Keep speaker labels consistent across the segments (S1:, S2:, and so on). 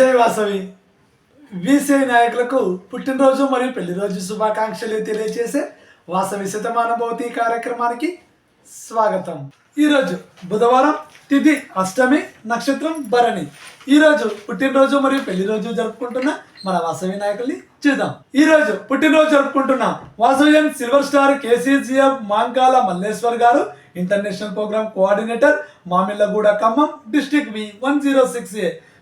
S1: జై వాసవి బీసీఐ నాయకులకు పుట్టినరోజు మరియు పెళ్ళి రోజు శుభాకాంక్షలు తెలియజేసే వాసవి శతమానుభూతి కార్యక్రమానికి స్వాగతం. ఈరోజు బుధవారం తిథి అష్టమి నక్షత్రం భరణి. ఈరోజు పుట్టినరోజు మరియు పెళ్ళి రోజు జరుపుకుంటున్న మన వాసవి నాయకుల్ని చూద్దాం. ఈ రోజు పుట్టినరోజు జరుపుకుంటున్న Vasavian silver star KCCF Mankala Malleshwar garu international program coordinator Mamillaguda Khammam district V one zero six A.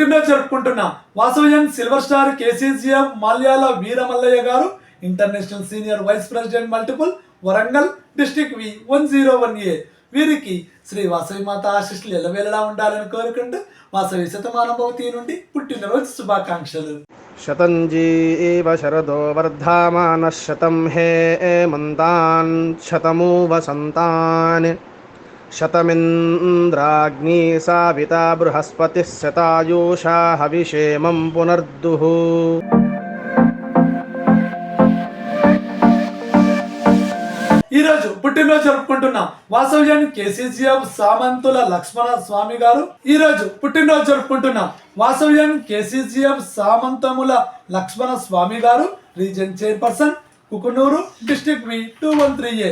S1: పుట్టినరోజు జరుపుకుంటున్న. వాసవజన్ silver star KCCF Malyala Veeramallaiah garu international senior vice president multiple Warangal district V one zero one A. వీరికి శ్రీ వాసవి మాత ఆశిస్సులు ఎలవేలలా ఉండాలని కోరుకుంటూ వాసవి శతమానుభవతి నుండి పుట్టినరోజు శుభాకాంక్షలు.
S2: శతంజీ ఏవ శరదో వర్ధమాన శతం హే మంతాన్ శతము వసంతాన్ शतमिन्द्राग्नी साविता बृहस्पतिः शतायुषा हविषेमं पुनर्दुः
S1: ఈ రోజు పుట్టినరోజు జరుపుకుంటున్న వాసవ్యాన్ కేసీసీఎఫ్ సామంతుల లక్ష్మణ స్వామి గారు ఈ రోజు పుట్టినరోజు జరుపుకుంటున్న వాసవ్యాన్ KCCF సామంతముల Lakshmana Swamy garu region chairperson Kukunoor district V two one three A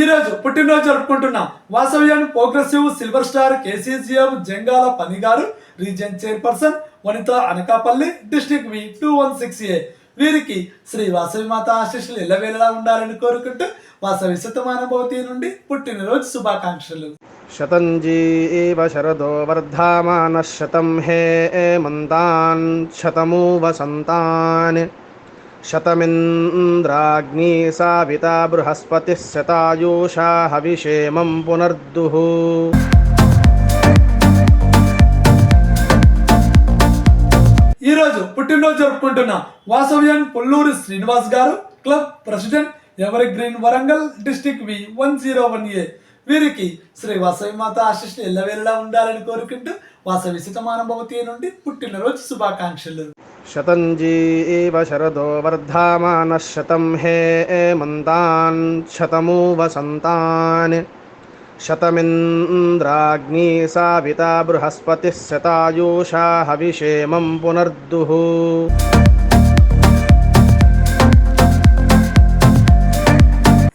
S1: ఈరోజు పుట్టినరోజు జరుపుకుంటున్నాం. Vasavian progressive silver star KCGM Jangala పనిగారు region chairperson Vanitha Anakapalli district V two one six A. వీరికి శ్రీ వాసవి మాత ఆశీస్సులు ఎల్లవేళలా ఉండాలని కోరుకుంటూ వాసవి శతమానుభూతి నుండి పుట్టినరోజు శుభాకాంక్షలు.
S2: శతంజీ శరదో వర్ధామాన శతం హే మంతాన్ శతమూ వసంతాన్ शतमिन्द्राग्नी साविता बृहस्पतिः शतायुषा हविषेमं पुनर्दुः
S1: ఈ రోజు పుట్టినరోజు జరుపుకుంటున్న వాసవ్యాన్ పుల్లూరి శ్రీనివాస్ గారు క్లబ్ ప్రెసిడెంట్ ఎవరి green Warangal district V one zero one A వీరికి శ్రీ వాసవి మాత ఆశీస్సులు ఎల్లవేళలా ఉండాలని కోరుకుంటూ వాసవి శతమానుభవతి నుండి పుట్టినరోజు శుభాకాంక్షలు
S2: शतञ्जीव शरदो वर्धामानः शतं हे मन्तान् शतमु वसन्तान् शतमिन्द्राग्नी साविता बृहस्पतिः शतायुषा हविषेमं पुनर्दुः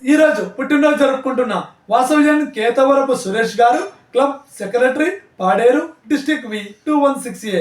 S1: ఈ రోజు పుట్టినరోజు జరుపుకుంటున్న వాసవ్యాన్ Ketavarapu Suresh garu club secretary Paderu district V two one six A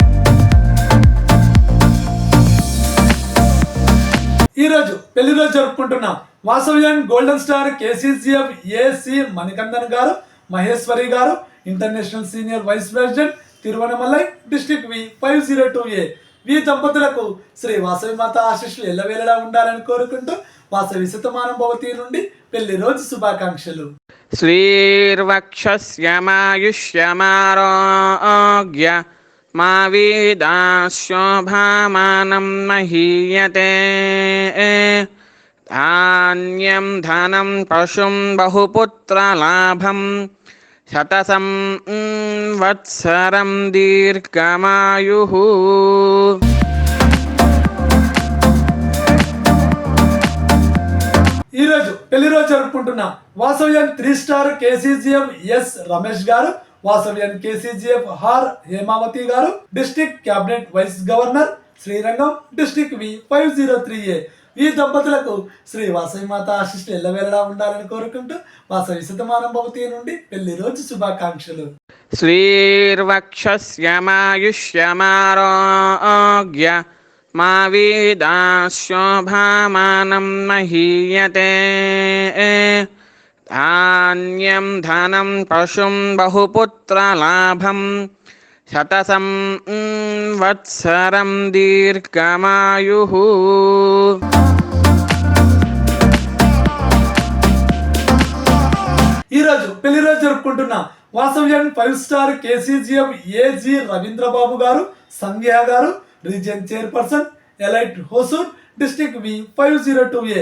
S1: ఈరోజు పెళ్ళి రోజు జరుపుకుంటున్నాం. Vasavian golden star KCCM AC Manikandan garu Maheshwari garu international senior vice president Tiruvannamalai district V five zero two A. వి దంపతులకు శ్రీ వాసవి మాత ఆశీస్సులు ఎల్లవేళలా ఉండాలని కోరుకుంటూ వాసవి శతమానం భవతి నుండి పెళ్ళి రోజు శుభాకాంక్షలు.
S3: శ్రీర్వక్ష శ్యమాయుష్యమారోగ్య మా వేదా శోభామానం మహీయతే ధాన్యం ధనం పశుం బహుపుత్రలాభం శతసం వత్సరం దీర్ఘమాయు
S1: ఈరోజు పెళ్ళి రోజు జరుపుకుంటున్న Vasavian three star KCGM S Ramesh garu Vasavian KCGF hour Hemavathi garu district cabinet vice governor Srirangam district V five zero three A. ఈ దంపతులకు శ్రీ వాసవిమాత ఆశిష్లు ఎల్లవేళలా ఉండాలని కోరుకుంటూ వాసవి శతమానం భవతి నుండి పెళ్ళి రోజు శుభాకాంక్షలు.
S3: శ్రీర్వక్షమాయుష్యమారోగ్య మా వీదాశోభామానం మహీయతే. ధాన్యం ధనం పశుం బహుపుత్రలాభం శతసం వత్సరం దీర్ఘమాయు
S1: ఈరోజు పెళ్ళి రోజు జరుపుకుంటున్న Vasavian five star KCGM AG Ravindrababu garu Sandhya garu region chairperson elite Hosur district V five zero two A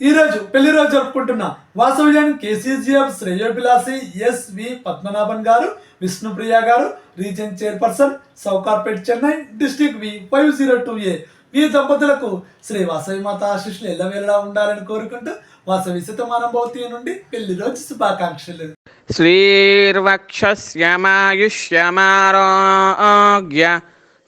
S1: ఈరోజు పెళ్ళి రోజు జరుపుకుంటున్న వాసవ్యం KCGF శ్రేయోభిలాసి SV Padmanabhan garu Vishnupriya garu region chairperson Sowcarpet Chennai district V five zero two A. ఈ దంపతులకు శ్రీ వాసవి మాత ఆశిష్లు ఎల్లవేళలా ఉండాలని కోరుకుంటూ వాసవి శతమానభవతి నుండి పెళ్ళి రోజు శుభాకాంక్షలు.
S3: శ్రీర్వక్ష శ్యమాయుష్యమారోగ్య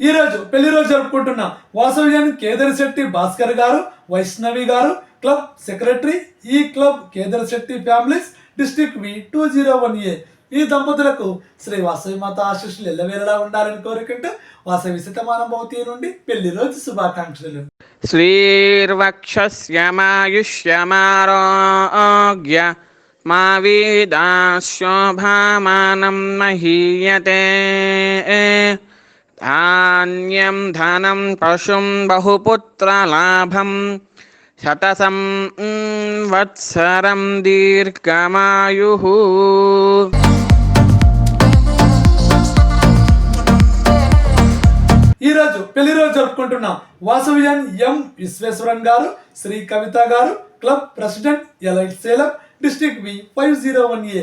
S1: ఈరోజు పెళ్ళి రోజు జరుపుకుంటున్న కేదర్ శెట్టి భాస్కర్ గారు వైష్ణవి గారు క్లబ్ సెక్రటరీ ఈ club Kedarisetty families district V two zero one A. ఈ దంపతులకు శ్రీ వాసవి మాత ఆశీస్సులు ఎల్లవేళలా ఉండాలని కోరుకుంటూ వాసవి శతమానం భవతి నుండి పెళ్ళి రోజు శుభాకాంక్షలు.
S3: శ్రీర్వక్షమాయుష్యమారోగ్య మా వీదాశోభామానం మహీయతే. ధాన్యం ధనం పశుం బహుపుత్రలాభం శతసం వత్సరం దీర్ఘమాయు
S1: ఈరోజు పెళ్ళి రోజు జరుపుకుంటున్నాం వాసవియన్ ఎం Visweswaran garu Shri Kavitha garu club president elite Salem district B five zero one A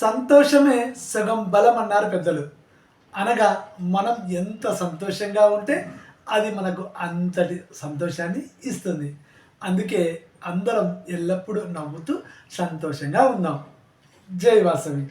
S1: సంతోషమే సగం బలం అన్నారు పెద్దలు. అనగా మనం ఎంత సంతోషంగా ఉంటే అది మనకు అంతటి సంతోషాన్ని ఇస్తుంది. అందుకే అందరం ఎల్లప్పుడూ నవ్వుతూ సంతోషంగా ఉందాం జై వాసవి.